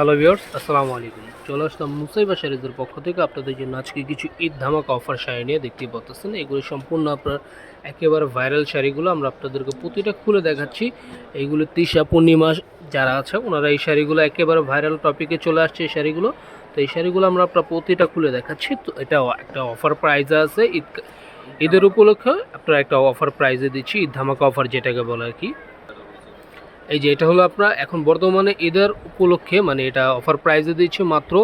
Hello viewers, আসসালামু আলাইকুম। চলে আসলাম মুসাইবা শাড়িদের পক্ষ থেকে। আপনাদের জন্য আজকে কিছু ঈদ ধামাকা অফার শাড়ি নিয়ে দেখতে পাচ্ছেন এগুলো সম্পূর্ণ আপনার একেবারে ভাইরাল শাড়িগুলো আমরা আপনাদেরকে প্রতিটা খুলে দেখাচ্ছি। এইগুলো তিশা পূর্ণিমা যারা আছে, ওনারা এই শাড়িগুলো একেবারে ভাইরাল টপিকে চলে আসছে এই শাড়িগুলো। তো এই শাড়িগুলো আমরা আপনার প্রতিটা খুলে দেখাচ্ছি। তো এটা একটা অফার প্রাইজে আছে। ঈদ ঈদের উপলক্ষে আপনার একটা অফার প্রাইজে দিচ্ছি। ঈদ ধামাকা অফার যেটাকে বলে আর কি। এই যে এটা হলো আপনার এখন বর্তমানে ঈদের উপলক্ষে মানে এটা অফার প্রাইসে দিচ্ছে মাত্র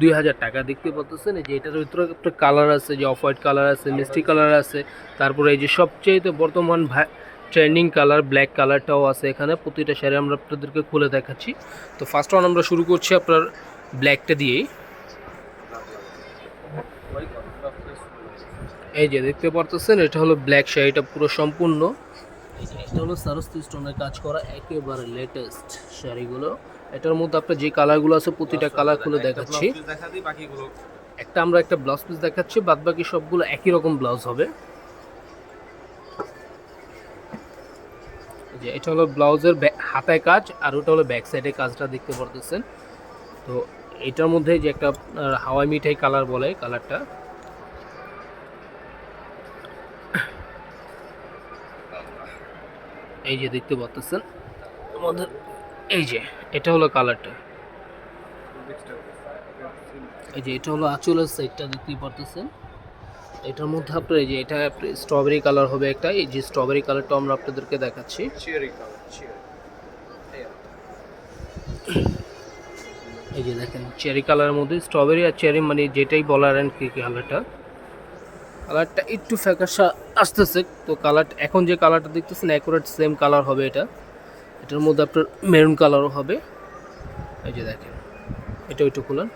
দুই হাজার টাকা। দেখতে পাচ্ছেন এই যে এটার ভিতরে একটা কালার আছে যে অফ হোয়াইট কালার আছে মিষ্টি কালার আছে। তারপরে এই যে সবচেয়ে বর্তমান ট্রেন্ডিং কালার ব্ল্যাক কালারটাও আছে এখানে। প্রতিটা শাড়ি আমরা আপনাদেরকে খুলে দেখাচ্ছি। তো ফার্স্ট ওয়ান আমরা শুরু করছি আপনার ব্ল্যাকটা দিয়েই। এই যে দেখতে পারতেছেন এটা হলো ব্ল্যাক শাড়িটা পুরো সম্পূর্ণ। এটা হলো সারস্তি স্টোনের কাজ করা একেবারে লেটেস্ট শাড়িগুলো। এটার মধ্যে আপনার যে কালারগুলো আছে প্রতিটা কালার খুলে দেখাচ্ছি। দেখা দিই বাকিগুলো। একটা আমরা একটা ব্লাউজ পিস দেখাচ্ছি বাদ বাকি সবগুলো একই রকম ব্লাউজ হবে। যে এটা হলো ব্লাউজের হাতায় কাজ আর ওটা হলো ব্যাক সাইডে কাজটা দেখতে পারতেছেন। তো এটার মধ্যে যে একটা হাওয়াই মিঠাই কালার বলে কালারটা এই যে দেখতে পাচ্ছেন আমাদের এই যে এটা হলো কালারটা। এই যে এটা হলো আঁচলের সাইডটা দেখতেই পারতেছেন। এটার মধ্যে আপনার এই যে এটা স্ট্রবেরি কালার হবে একটা। এই যে স্ট্রবেরি কালারটা আমরা আপনাদেরকে দেখাচ্ছি। চেরি কালার চেরি এই যে দেখেন চেরি কালারের মধ্যে স্ট্রবেরি আর চেরি মানে যেটাই বলার আর কি কালারটা কালারটা একটু ফ্যাকাশা আসতেছে, তো কালার এখন যে কালারটা দেখতেছেন অ্যাকুরেট সেম কালার হবে এটা। এটার মধ্যে আপনার মেরুন কালারও হবে। এই যে দেখেন, এটা একটু খুলেন।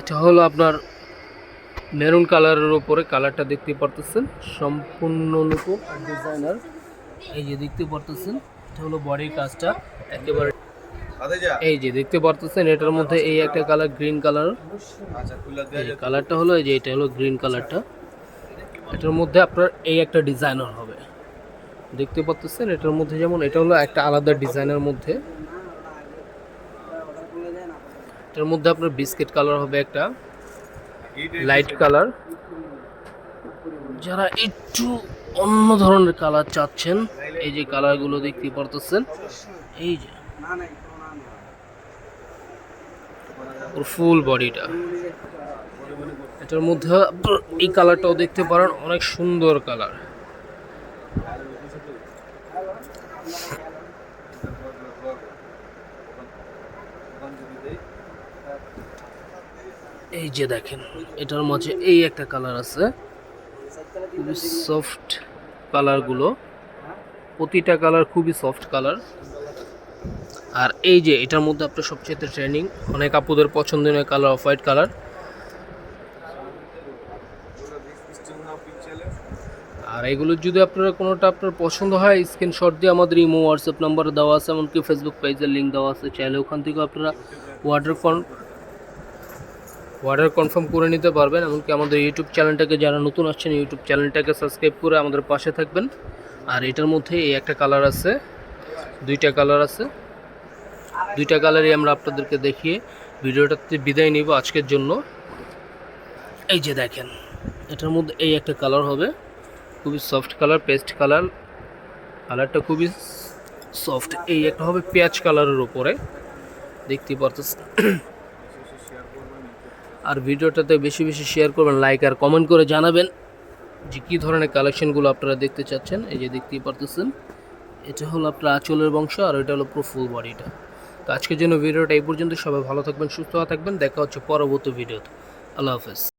এটা হলো আপনার মেরুন কালারের উপরে কালারটা দেখতে পারতেছেন। সম্পূর্ণ নতুন আর ডিজাইনার। এই যে দেখতে পারতেছেন এটা হলো বডির কাজটা একেবারে। এই যে দেখতে পারতেছেন এটার মধ্যে এই একটা কালার গ্রিন কালার। আচ্ছা কালারটা হলো এই যে এটা হলো গ্রিন কালারটা। এটার মধ্যে আপনার এই একটা ডিজাইনার হবে। দেখতে পাচ্ছেন এটার মধ্যে যেমন এটা হলো একটা আলাদা ডিজাইনের মধ্যে। এটার মধ্যে আপনার বিস্কিট কালার হবে একটা। লাইট কালার যারা একটু অন্য ধরনের কালার চাচ্ছেন, এই যে কালারগুলো দেখতে পারতেছেন, এই যে। ওর ফুল বডিটা এটার মধ্যে এই কালারটাও দেখতে পারেন, অনেক সুন্দর কালার এই যে দেখেন, এটার মাঝে এই একটা কালার আছে। খুবই সফট কালারগুলো প্রতিটা কালার খুবই সফট কালার আর এই যে, এটার মধ্যে আপনার সবচেয়ে ট্রেনিং অনেক আপুদের পছন্দনীয় কালার অফ হোয়াইট কালার আর এগুলো যদি আপনারা কোনোটা আপনার পছন্দ হয় স্ক্রিনশট দিয়ে আমাদের ইমো হোয়াটসঅ্যাপ নাম্বার দেওয়া আছে, এমনকি ফেসবুক পেজের লিঙ্ক দেওয়া আছে। চাইলে ওখান থেকে আপনারা অর্ডার অর্ডার কনফার্ম করে নিতে পারবেন, এমনকি আমাদের ইউটিউব চ্যানেলটাকে যারা নতুন আসছেন, ইউটিউব চ্যানেলটাকে সাবস্ক্রাইব করে আমাদের পাশে থাকবেন। আর এটার মধ্যে এই একটা কালার আছে, দুইটা কালার আছে। দুইটা কালারই আমরা আপনাদেরকে দেখিয়ে ভিডিওটাতে বিদায় নিব আজকের জন্য। এই যে দেখেন, এটার মধ্যে এই একটা কালার হবে, খুবই সফট কালার, পেস্ট কালার। কালারটা খুবই সফট, এই একটা হবে পেঁয়াজ কালারের উপরে, দেখতে পারতেছেন। আর ভিডিওটাতে বেশি বেশি শেয়ার করবেন লাইক আর কমেন্ট করে জানাবেন যে কী ধরনের কালেকশনগুলো আপনারা দেখতে চাচ্ছেন। এই যে দেখতেই পারতেছেন, এটা হলো আপনার আঁচলের বংশ আর এটা হলো পুরো ফুল বডিটা তো আজকের জন্য ভিডিওটা এই পর্যন্ত সবাই ভালো থাকবেন, সুস্থ থাকবেন। দেখা হচ্ছে পরবর্তী ভিডিওতে। আল্লাহ হাফেজ।